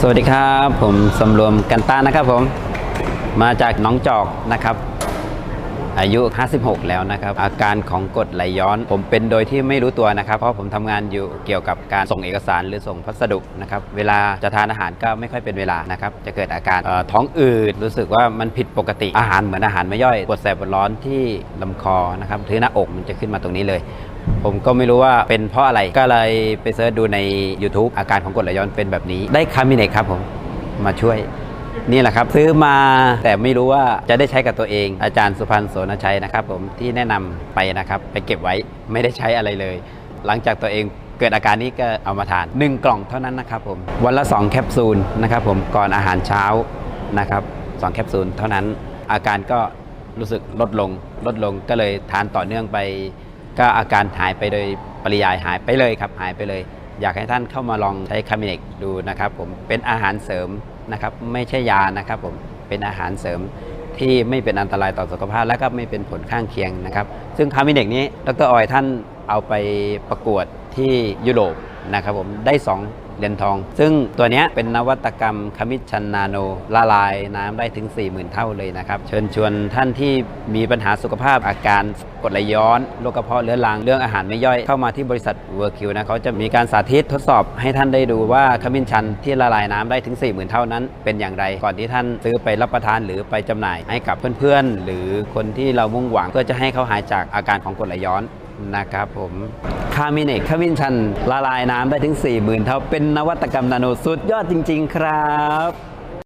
สวัสดีครับ ผมสำรวมกันตานะครับผมมาจากน้องจอกนะครับ อายุ 56 แล้วนะครับ อาการของกดไหลย้อน ผมเป็นโดยที่ไม่รู้ตัวนะครับ เพราะผมทำงานอยู่เกี่ยวกับการส่งเอกสารหรือส่งพัสดุนะครับ เวลาจะทานอาหารก็ไม่ค่อยเป็นเวลานะครับ จะเกิดอาการท้องอืดรู้สึกว่ามันผิดปกติอาหารเหมือนอาหารไม่ย่อยปวดแสบปวดร้อนที่ลำคอนะครับที่หน้าอกมันจะขึ้นมาตรงนี้เลย ผมก็ไม่รู้ว่าเป็นเพราะอะไรก็เลยไปเสิร์ชดูใน YouTube อาการของกรดไหลย้อนเป็นแบบนี้ ได้คามิเนกครับผมมาช่วยนี่แหละครับซื้อมาแต่ไม่รู้ว่าจะได้ใช้กับตัวเอง อาจารย์สุพันธ์โสนชัยนะครับ ผมที่แนะนำไปนะครับ ไปเก็บไว้ไม่ได้ใช้อะไรเลย หลังจากตัวเองเกิดอาการนี้ก็เอามาทาน 1 กล่องเท่านั้นนะครับผมวันละ 2 แคปซูลนะครับผมก่อนอาหารเช้านะครับสองแคปซูลเท่านั้นอาการก็รู้สึกลดลงลดลงก็เลยทานต่อเนื่องไป ก็อาการหายไปโดยปริยายหายไปเลยครับหายไปเลย อยากให้ท่านเข้ามาลองใช้คามิเนกดูนะครับผมเป็นอาหารเสริมนะครับไม่ใช่ยานะครับผมเป็นอาหารเสริมที่ไม่เป็นอันตรายต่อสุขภาพและก็ไม่เป็นผลข้างเคียงนะครับ ซึ่งคามิเนกนี้ดรออยท่านเอาไปประกวดที่ยุโรปนะครับผมได้ 2 เหรียญทอง ซึ่งตัวนี้เป็นนวัตกรรมคมิชันนาโน ละลายน้ำได้ถึง 40,000 เท่าเลยนะครับ เชิญชวนท่านที่มีปัญหาสุขภาพอาการกรดไหลย้อนโรคกระเพาะเรื้อรังเรื่องอาหารไม่ย่อยเข้ามาที่บริษัทเวอร์คิวนะเขาจะมีการสาธิตทดสอบให้ท่านได้ดูว่าขมิ้นชันที่ละลายน้ำได้ถึง 40,000 เท่านั้น เป็นอย่างไรก่อนที่ท่านซื้อไปรับประทานหรือไปจำหน่ายให้กับเพื่อนๆ หรือคนที่เรามุ่งหวังเพื่อจะให้เขาหายจากอาการของกรดไหลย้อน นะครับผมคามิเนกขมิ้นชันละลายน้ำได้ถึง 40,000 เท่าเป็นนวัตกรรมนาโนสุดยอดจริง ๆ ครับ